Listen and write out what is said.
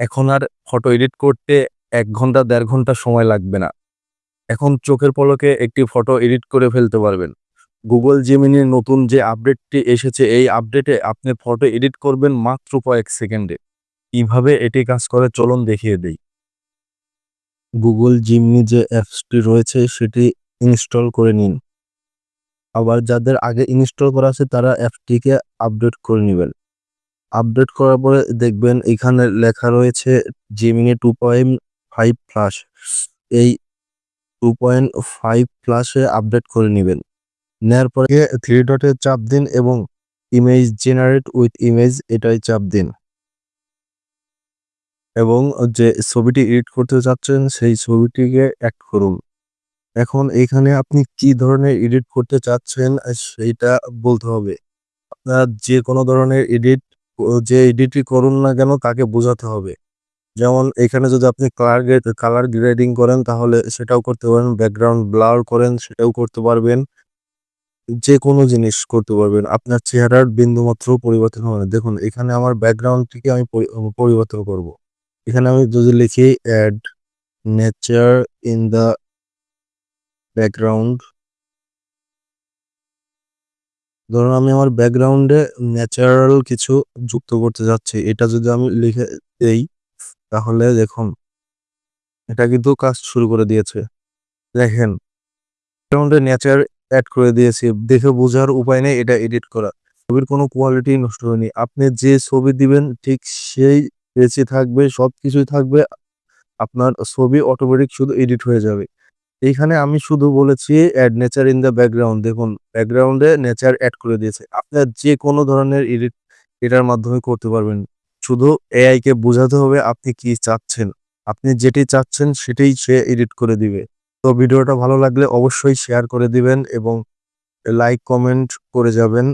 এখন আর photo edit করতে এক ঘণ্টা, দেড় ঘণ্টা সময় লাগবে না। এখন চোখের পলকে একটি ফটো এডিট করে ফেলতে পারবেন। গুগল জেমিনির নতুন যে আপডেটটি এসেছে, এই আপডেটে আপনি ফটো এডিট করবেন মাত্র কয়েক সেকেন্ডে। কীভাবে এটি কাজ করে, চলুন দেখিয়ে দেই। গুগল জিমনি যে অ্যাপসটি রয়েছে, সেটি ইনস্টল করে নিন। আবার যাদের আগে ইনস্টল করা আছে, তারা অ্যাপটিকে আপডেট করে নেবেন। আপডেট করার পরে দেখবেন এখানে লেখা রয়েছে Gemini two point five plus এই টু পয়েন্ট ফাইভ প্লাসে আপডেট করে নেবেন। নেওয়ার পরে থ্রি ডটে চাপ দিন এবং ইমেজ জেনারেট উইথ ইমেজ এটাই চাপ দিন। এবং যে ছবিটি এডিট করতে চাচ্ছেন সেই ছবিটিকে অ্যাড করুন। এখন এখানে আপনি কি ধরনের এডিট করতে চাচ্ছেন সেইটা বলতে হবে। আপনার যে কোনো ধরনের এডিট যে এডিটই করুন না কেন তাকে বোঝাতে হবে। যেমন এখানে যদি আপনি কালার কালার গ্রেডিং করেন তাহলে সেটাও করতে পারেন ব্যাকগ্রাউন্ড ব্লার করেন সেটাও করতে পারবেন। যে কোনো জিনিস করতে পারবেন, আপনার চেহারার বিন্দুমাত্র পরিবর্তন হবে না। দেখুন, এখানে আমার ব্যাকগ্রাউন্ডটিকে আমি পরি- পরিবর্তন করব। এখানে আমি যদি লিখি add nature in the background ধরুন আমি আমার ব্যাকগ্রাউন্ডে ন্যাচারাল কিছু যুক্ত করতে যাচ্ছি, এটা যদি আমি লিখে দেই, তাহলে দেখুন, এটা কিন্তু কাজ শুরু করে দিয়েছে। দেখেন ব্যাকগ্রাউন্ডে ন্যাচার অ্যাড করে দিয়েছি, দেখে বোঝার উপায় নেই এটা এডিট করা। ছবির কোনো কোয়ালিটি নষ্ট হয়নি, আপনি যে ছবি দিবেন, ঠিক সেই বেঁচে থাকবে সব কিছুই থাকবে, আপনার ছবি অটোমেটিক শুধু এডিট হয়ে যাবে। এইখানে আমি শুধু বলেছি add nature in the background দেখুন ব্যাকগ্রাউন্ডে নেচার অ্যাড করে দিয়েছে। আপনার যে কোনো ধরনের এডিট এটার মাধ্যমে করতে পারবেন। শুধু এআই কে বোঝাতে হবে আপনি কি চাচ্ছেন। আপনি যেটি চাচ্ছেন সেটাই সে এডিট করে দিবে। তো ভিডিওটা ভালো লাগলে অবশ্যই শেয়ার করে দিবেন এবং লাইক কমেন্ট করে যাবেন।